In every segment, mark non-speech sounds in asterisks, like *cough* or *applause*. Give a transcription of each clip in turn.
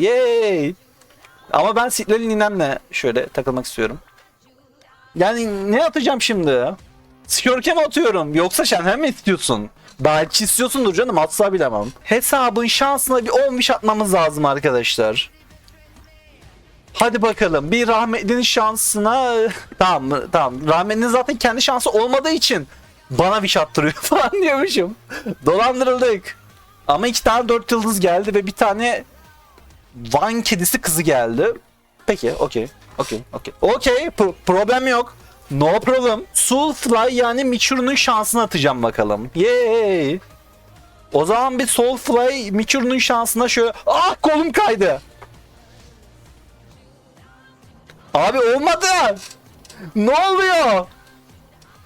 Yay! Ama ben Sitlali ninemle şöyle takılmak istiyorum. Yani ne atacağım şimdi? Skörke mi atıyorum? Yoksa Shenhen mi istiyorsun? Belki istiyorsundur canım atsa bilemem. Hesabın şansına bir 10 wish atmamız lazım arkadaşlar. Hadi bakalım bir rahmetlinin şansına tamam? Tamam. Rahmetlinin zaten kendi şansı olmadığı için bana wish attırıyor *laughs* falan diyormuşum. Dolandırıldık. Ama iki tane dört yıldız geldi ve bir tane Van kedisi kızı geldi. Peki, okey. Okey, okey. Okey, pro- problem yok. No problem. Soulfly yani Michiru'nun şansını atacağım bakalım. Yay! O zaman bir Soulfly Michiru'nun şansına şöyle... Ah kolum kaydı. Abi olmadı. Ne oluyor?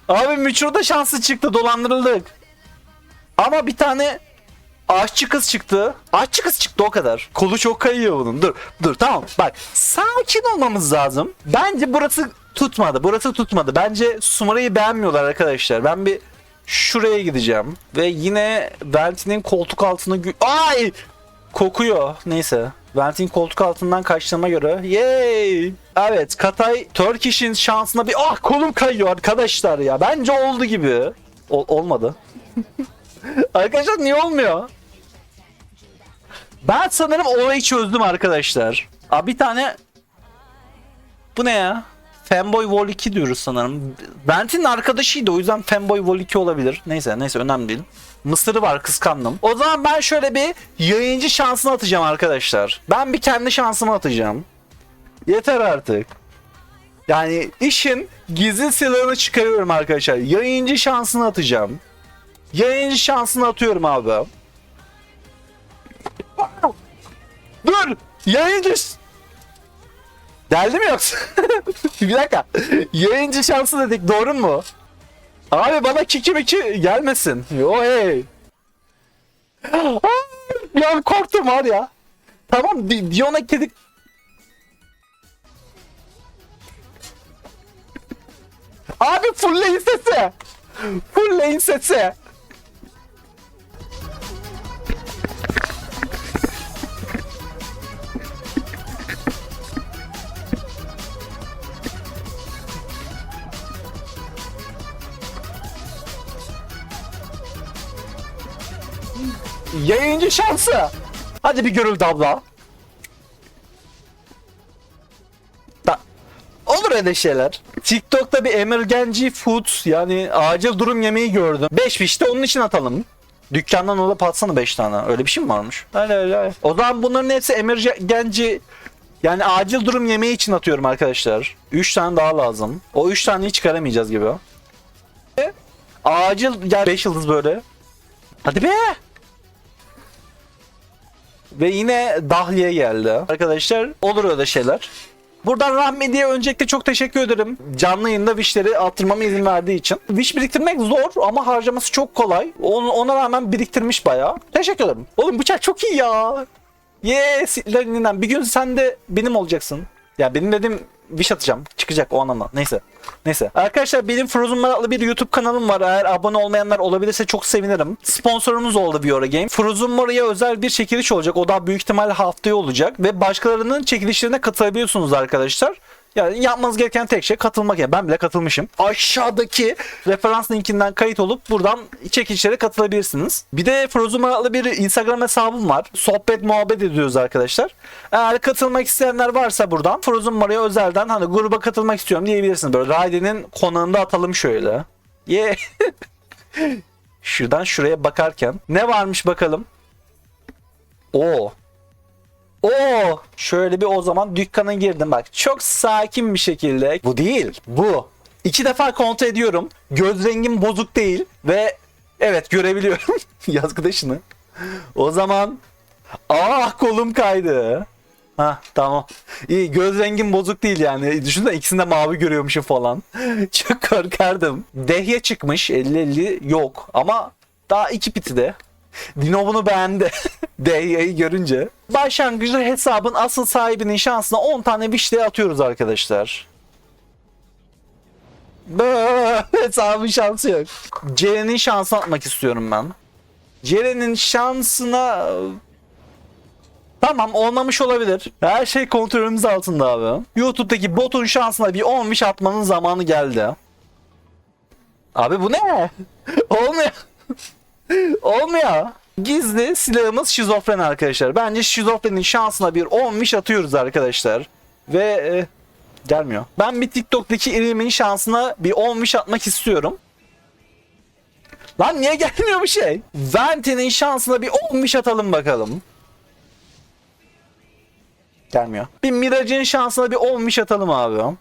Abi Michiru'da şansı çıktı. Dolandırıldık. Ama bir tane Aşçı kız çıktı. Aşçı kız çıktı o kadar. Kolu çok kayıyor bunun. Dur dur tamam bak sakin olmamız lazım. Bence burası tutmadı. Burası tutmadı. Bence Sumara'yı beğenmiyorlar arkadaşlar. Ben bir şuraya gideceğim. Ve yine Venti'nin koltuk altına... Ay! Kokuyor. Neyse. Venti'nin koltuk altından kaçtığıma göre. Yay! Evet Katay Turkish'in şansına bir... Ah kolum kayıyor arkadaşlar ya. Bence oldu gibi. Ol- olmadı. *laughs* *laughs* Arkadaşlar niye olmuyor? Ben sanırım olayı çözdüm arkadaşlar. Abi bir tane bu ne ya? Fanboy Vol 2 diyoruz sanırım. Vent'in arkadaşıydı o yüzden Fanboy Vol 2 olabilir. Neyse neyse önemli değil. Mısırı var kıskandım. O zaman ben şöyle bir yayıncı şansını atacağım arkadaşlar. Ben bir kendi şansımı atacağım. Yeter artık. Yani işin gizli silahını çıkarıyorum arkadaşlar. Yayıncı şansını atacağım. Yayıncı şansını atıyorum abi. Dur! Yayıncı... Deldi mi yoksa? *laughs* bir dakika. Yayıncı şansı dedik doğru mu? Abi bana kiki miki gelmesin. Yo hey. *gasps* ya korktum var ya. Tamam Di- Dion'a kedik. Abi fullleyin sesi. Fullleyin sesi. Yayıncı şansı. Hadi bir görüldü abla. Da Olur öyle şeyler. TikTok'ta bir emergency food yani acil durum yemeği gördüm. 5 işte onun için atalım. Dükkandan alıp atsana 5 tane. Öyle bir şey mi varmış? Öyle öyle. O zaman bunların hepsi emergency yani acil durum yemeği için atıyorum arkadaşlar. 3 tane daha lazım. O 3 taneyi çıkaramayacağız gibi. Acil gel 5 yıldız böyle. Hadi be. Ve yine Dahliye geldi. Arkadaşlar olur öyle şeyler. Buradan Rahmedi'ye öncelikle çok teşekkür ederim. Canlı yayında Wish'leri attırmama izin verdiği için. Wish biriktirmek zor ama harcaması çok kolay. Ona, ona rağmen biriktirmiş bayağı. Teşekkür ederim. Oğlum bıçak çok iyi ya. Yes. Bir gün sen de benim olacaksın. Ya benim dedim wish atacağım. Çıkacak o anlamda. Neyse. Neyse. Arkadaşlar benim Frozen adlı bir YouTube kanalım var. Eğer abone olmayanlar olabilirse çok sevinirim. Sponsorumuz oldu Biora Game. Frozen Mara'ya özel bir çekiliş olacak. O da büyük ihtimal haftaya olacak. Ve başkalarının çekilişlerine katılabiliyorsunuz arkadaşlar. Yani yapmanız gereken tek şey katılmak. Yani ben bile katılmışım. Aşağıdaki referans linkinden kayıt olup buradan çekilişlere katılabilirsiniz. Bir de Frozen adlı bir Instagram hesabım var. Sohbet muhabbet ediyoruz arkadaşlar. Eğer katılmak isteyenler varsa buradan Frozen Mara'ya özelden hani gruba katılmak istiyorum diyebilirsiniz. Böyle Raiden'in konağında atalım şöyle. Yeah. *laughs* Şuradan şuraya bakarken ne varmış bakalım. Oo. Oo, şöyle bir o zaman dükkana girdim bak. Çok sakin bir şekilde. Bu değil, bu. İki defa kontrol ediyorum. Göz rengim bozuk değil ve evet görebiliyorum *laughs* yazgıdaşını. O zaman ah kolum kaydı. Ha tamam. İyi göz rengim bozuk değil yani. Düşünsene ikisinde mavi görüyormuşum falan. *laughs* Çok korkardım. Dehye çıkmış 50-50 yok ama daha iki piti de. Dino bunu beğendi. *laughs* Dehya'yı görünce. Başlangıçta hesabın asıl sahibinin şansına 10 tane vişle atıyoruz arkadaşlar. *laughs* Hesabın şansı yok. Ceren'in şansı atmak istiyorum ben. Ceren'in şansına Tamam olmamış olabilir. Her şey kontrolümüz altında abi. YouTube'daki botun şansına bir 10 wish atmanın zamanı geldi. Abi bu ne? *laughs* Olmuyor. *laughs* Olmuyor. Gizli silahımız şizofren arkadaşlar. Bence şizofrenin şansına bir 10 wish atıyoruz arkadaşlar. Ve e, gelmiyor. Ben bir TikTok'taki irimin şansına bir 10 wish atmak istiyorum. Lan niye gelmiyor bir şey? Venti'nin şansına bir 10 wish atalım bakalım. Gelmiyor. Bir Mirage'in şansına bir 10 wish atalım abi.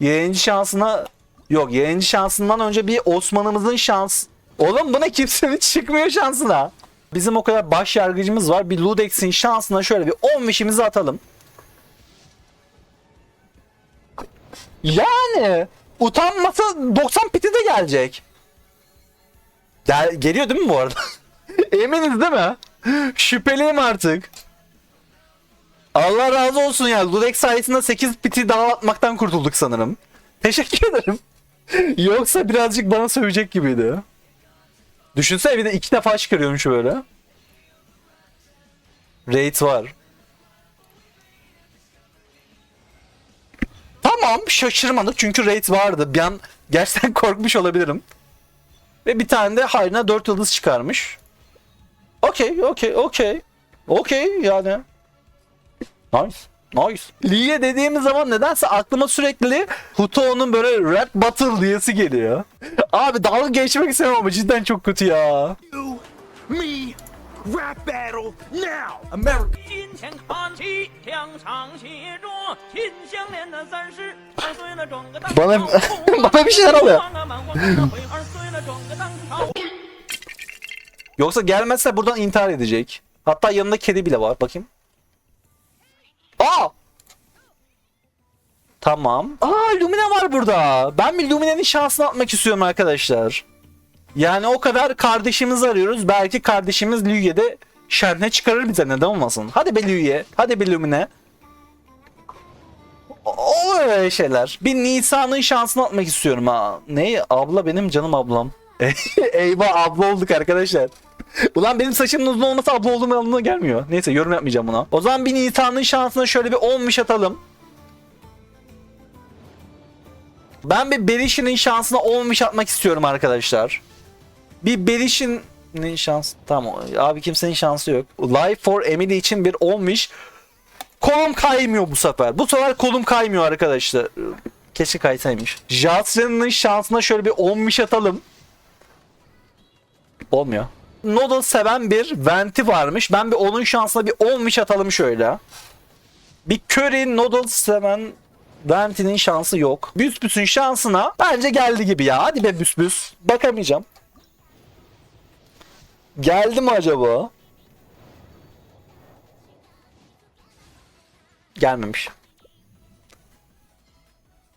Yayıncı şansına yok yayıncı şansından önce bir Osman'ımızın şans. Oğlum buna kimsenin *laughs* çıkmıyor şansına. Bizim o kadar baş yargıcımız var. Bir Ludex'in şansına şöyle bir 10 wish'imizi atalım. Yani utanmasa 90 piti de gelecek. Gel, geliyor değil mi bu arada? *laughs* Eminiz değil mi? Şüpheliyim artık. Allah razı olsun ya. Ludex sayesinde 8 piti daha atmaktan kurtulduk sanırım. Teşekkür ederim. *laughs* Yoksa birazcık bana sövecek gibiydi. Düşünsene bir de iki defa çıkarıyormuş böyle. Raid var. Tamam şaşırmadık çünkü raid vardı. Bir an gerçekten *laughs* korkmuş olabilirim. Ve bir tane de hayrına 4 yıldız çıkarmış. Okey, okey, okey. Okey yani. Nice. Nice. Liye dediğimiz zaman nedense aklıma sürekli Huto'nun böyle Red Battle diyesi geliyor. Abi dalga geçmek istemem ama cidden çok kötü ya. You, me, rap battle now, America. 金钱看齐，墙上写着“秦香莲”的三十二岁了，转个当 Bana- 朝 *laughs* bana bir şeyler oluyor. 黄啊满皇上的会二岁了，转个当朝。 Yoksa gelmezse buradan intihar edecek. Hatta yanında kedi bile var. Bakayım. Aa! Tamam. Aa Lumine var burada. Ben bir Lumine'nin şansını atmak istiyorum arkadaşlar. Yani o kadar kardeşimizi arıyoruz. Belki kardeşimiz Lüye'de şerne çıkarır bize neden olmasın. Hadi be Lüye. Hadi be Lumine. O öyle şeyler. Bir Nisan'ın şansını atmak istiyorum ha. Ne? Abla benim canım ablam. *laughs* Eyvah abla olduk arkadaşlar. Ulan benim saçımın uzun olması abla olduğum anlamına gelmiyor. Neyse yorum yapmayacağım buna. O zaman bir Nisan'ın şansına şöyle bir 10 miş atalım. Ben bir Berish'in şansına 10 miş atmak istiyorum arkadaşlar. Bir Berish'in ne şans? Tamam abi kimsenin şansı yok. Life for Emily için bir 10 miş. Kolum kaymıyor bu sefer. Bu sefer kolum kaymıyor arkadaşlar. Keşke kaysaymış. Jasrin'in şansına şöyle bir 10 miş atalım. Olmuyor. Noodle seven bir Venti varmış. Ben bir onun şansına bir 10 wish atalım şöyle. Bir Curry Noodle seven Venti'nin şansı yok. Büsbüs'ün şansına bence geldi gibi ya. Hadi be Büsbüs. Bakamayacağım. Geldi mi acaba? Gelmemiş.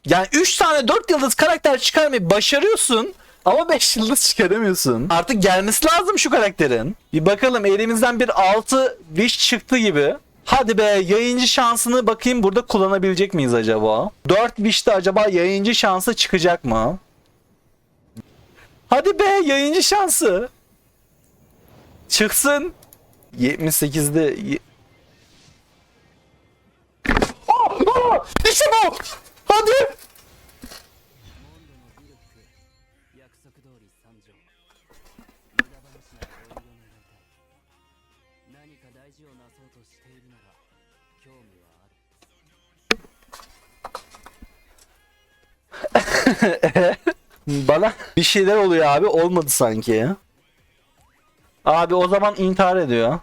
Yani 3 tane 4 yıldız karakter çıkarmayı başarıyorsun ama 5 yıldız çıkaramıyorsun. Artık gelmesi lazım şu karakterin. Bir bakalım elimizden bir 6 wish çıktı gibi. Hadi be yayıncı şansını bakayım burada kullanabilecek miyiz acaba? 4 wish'te acaba yayıncı şansı çıkacak mı? Hadi be yayıncı şansı. Çıksın. 78'de ye- Aa, aa, İşte bu. Hadi. 大事をなそうとしているなら興味はある *laughs* Bana bir şeyler oluyor abi. Olmadı sanki. Abi o zaman intihar ediyor.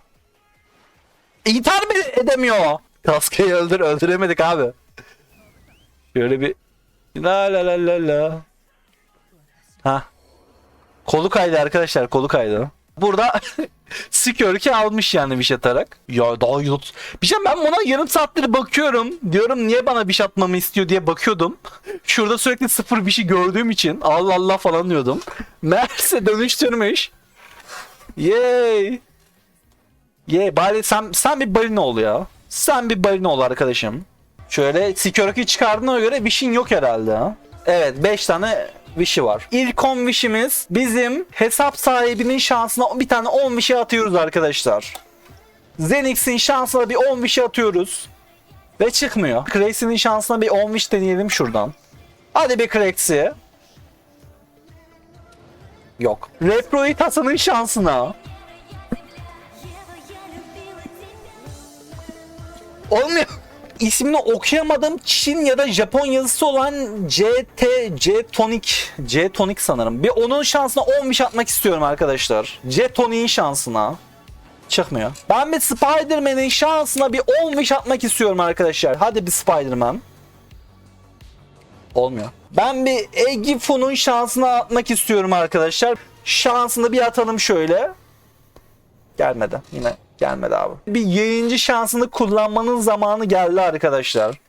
İntihar mı edemiyor? Kaskayı öldür öldüremedik abi. Şöyle bir la la la la la. Ha. Kolu kaydı arkadaşlar kolu kaydı. Burada *laughs* Skirk'i almış yani bir şey atarak. Ya daha yut. Bir şey ben buna yarım saattir bakıyorum. Diyorum niye bana bir şey atmamı istiyor diye bakıyordum. Şurada sürekli sıfır bir şey gördüğüm için Allah Allah falan diyordum. Meğerse dönüştürmüş. Yay. Yay bari sen, sen bir balina ol ya. Sen bir balina ol arkadaşım. Şöyle Skirk'i çıkardığına göre bir şeyin yok herhalde. ha. Evet 5 tane Wish'i var. İlk 10 Wish'imiz bizim hesap sahibinin şansına bir tane 10 Wish'i atıyoruz arkadaşlar. Zenix'in şansına bir 10 wish atıyoruz. Ve çıkmıyor. Crazy'nin şansına bir 10 wish deneyelim şuradan. Hadi bir Crazy. Yok. Reproitas'ın şansına. Olmuyor. İsmini okuyamadığım Çin ya da Japon yazısı olan CT, C Tonic, C Tonic sanırım. Bir onun şansına 10 wish atmak istiyorum arkadaşlar. C Tonic'in şansına. Çıkmıyor. Ben bir Spider-Man'in şansına bir 10 wish atmak istiyorum arkadaşlar. Hadi bir Spider-Man. Olmuyor. Ben bir Egifu'nun şansına atmak istiyorum arkadaşlar. Şansını bir atalım şöyle. Gelmedi. Yine gelmedi abi. Bir yayıncı şansını kullanmanın zamanı geldi arkadaşlar.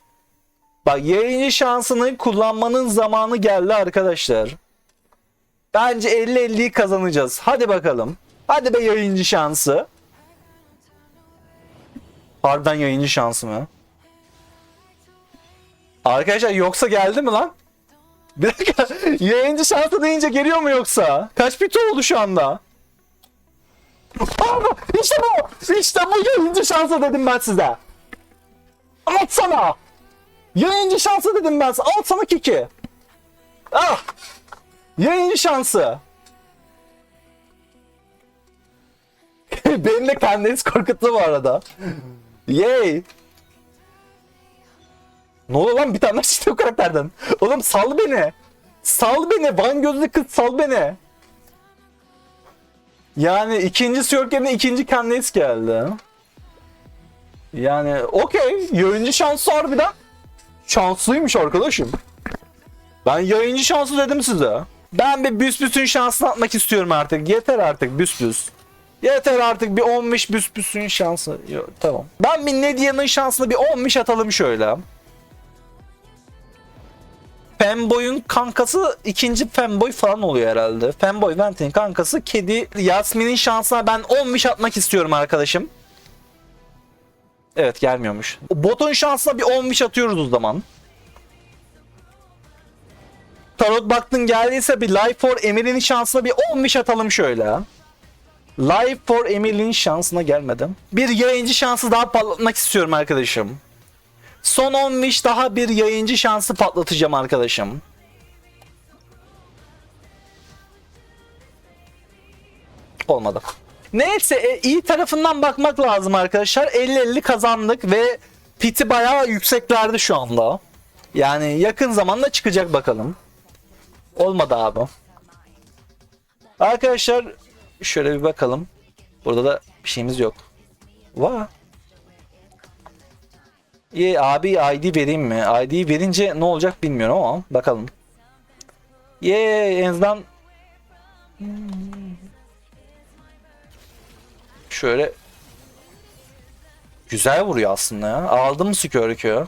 Bak yayıncı şansını kullanmanın zamanı geldi arkadaşlar. Bence 50-50'yi kazanacağız. Hadi bakalım. Hadi be yayıncı şansı. Harbiden yayıncı şansı mı? Arkadaşlar yoksa geldi mi lan? Bir dakika. *laughs* Yayıncı şansı deyince geliyor mu yoksa? Kaç bit oldu şu anda? İşte bu. İşte bu yayıncı şansı dedim ben size. At sana. Yayıncı şansı dedim ben size. Al sana kiki. Ah. Yayıncı şansı. *laughs* Beni de kendiniz korkuttu bu arada. Yay. Ne oluyor lan bir tane çıktı o karakterden. Oğlum sal beni. Sal beni. Van gözlü kız sal beni. Yani ikinci yok yerine ikinci Candice geldi. Yani okey. Yayıncı şansı harbiden şanslıymış arkadaşım. Ben yayıncı şansı dedim size. Ben bir büsbüsün şansını atmak istiyorum artık. Yeter artık büsbüs. Yeter artık bir 15 büsbüsün şansı. Yo, tamam. Ben bir Nedia'nın şansını bir 15 atalım şöyle. Femboy'un kankası ikinci Femboy falan oluyor herhalde. Femboy Vent'in kankası kedi Yasmin'in şansına ben 10 wish atmak istiyorum arkadaşım. Evet gelmiyormuş. Botun şansına bir 10 wish atıyoruz o zaman. Tarot baktın geldiyse bir Life for Emily'nin şansına bir 10 wish atalım şöyle. Life for Emily'nin şansına gelmedim. Bir yayıncı şansı daha patlatmak istiyorum arkadaşım. Son 10 wish daha bir yayıncı şansı patlatacağım arkadaşım. Olmadı. Neyse e, iyi tarafından bakmak lazım arkadaşlar. 50-50 kazandık ve piti bayağı yükseklerde şu anda. Yani yakın zamanda çıkacak bakalım. Olmadı abi. Arkadaşlar şöyle bir bakalım. Burada da bir şeyimiz yok. Var. İyi abi ID vereyim mi? ID verince ne olacak bilmiyorum ama bakalım. Ye en azından şöyle güzel vuruyor aslında ya. Aldım Skirk'ü.